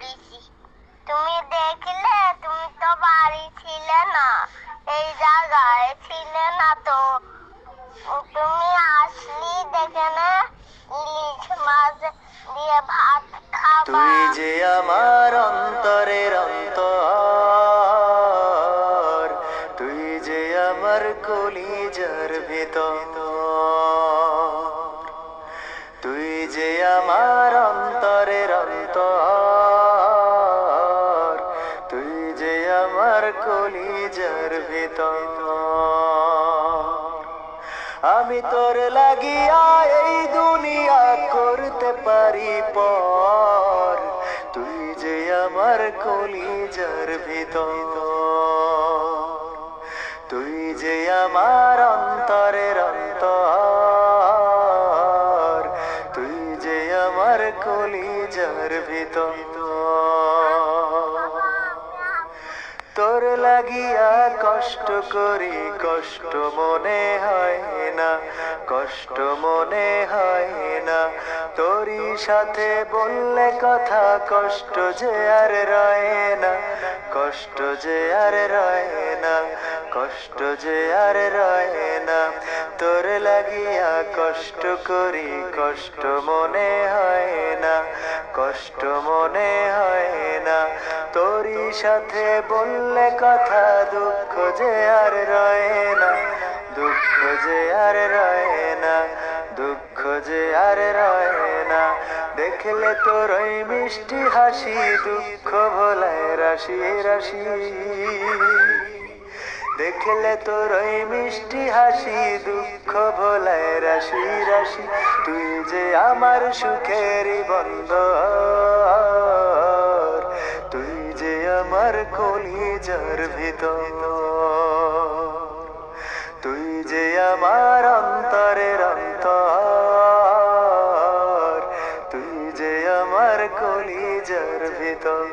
করেছি। তুমি দেখলে, তুমি তো বাড়ি ছিলে না, এই জায়গায় ছিলে না তো। তুমি আসলি দেখে না ইলিশ মাছ দিয়ে ভাত খাবা। তুই যে আমার অন্তরের অন্তর, তুই যে আমার কলিজার ভিতর, তুই যে আমার আমি তোর লাগিয়া এই দুনিয়া করতে পারি পর। তুই যে আমার কলিজার ভিতর। তুই যে আমার অন্তরের অন্তর। তুই যে আমার কলিজার ভিতর। তোর লাগিয়া কষ্ট করি, কষ্ট মনে হয় না, কষ্ট মনে হয় না। তোরই সাথে বললে কথা, কষ্ট যে আর রয়ে না, কষ্ট যে আর রয় না, কষ্ট যে আর রয় না। তোর লাগিয়া কষ্ট করি, কষ্ট মনে হয় না, কষ্ট মনে হয় সাথে বললে কথা, দুঃখ যে আর রয় না। দুঃখ যে আর রয়ে না, দুঃখ যে আর রয় না। দেখলে তোর ওই মিষ্টি হাসি, দুঃখ ভোলায় রাশি রাশি। দেখলে তোর ওই মিষ্টি হাসি, দুঃখ ভোলায় রাশি রাশি। তুই যে আমার সুখেরই বন্ধ। কলিজার ভিতর, তুই যে আমার অন্তরের অন্তর, তুই যে আমার কলিজার ভিতর।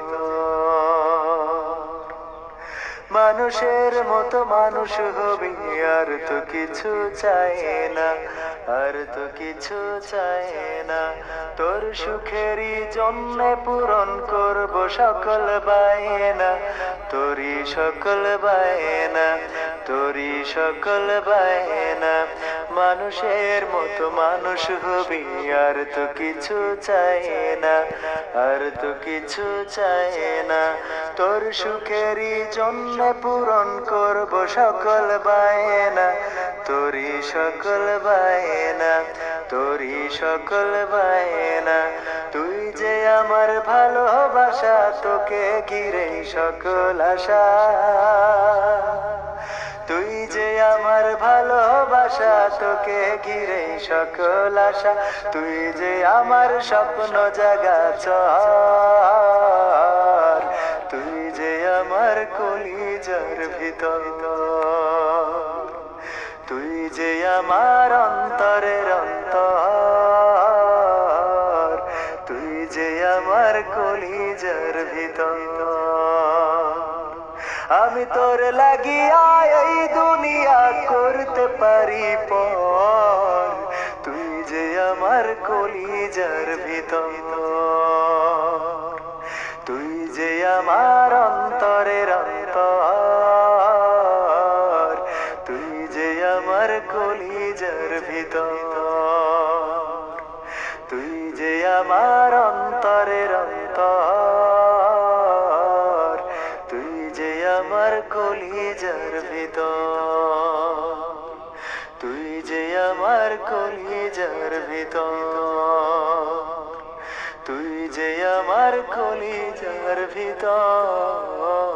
মানুষের মতো মানুষ হবি, আর তো কিছু চাই না। আর তো কিছু চাই না। তোর সুখেরই জন্য পূরণ করব সকল বায়না। তোরই সকল বায়না, তোরই সকল বায়না। মানুষের মতো মানুষ হবি, আর তো কিছু চাই না, আর তো কিছু চাই না। তোর সুখেরই জন্য পূরণ করব সকল বায়না। তোরই সকল বায়না, তোরই সকল বায়না। তুই যে আমার ভালোবাসা, তোকে ঘিরে সকল আশা। তুই যে আমার ভালোবাসা, তোকে ঘিরে সকল আশা। তুই যে আমার স্বপ্ন জাগা তুই যে আমার কলিজার ভিতর আমার অন্তরের অন্তর, তুই যে আমার কলিজার ভিতর। আমি তোর লাগিয়া এই দুনিয়া করতে পারি পর, তুই যে আমার কলিজার ভিতর। তুই যে আমার অন্তরের তুই যে আমার অন্তরের অন্তর, তুই যে আমার কলিজার তুই যে আমার কলিজার ভিতর, তুই যে আমার কলিজার ভিতর।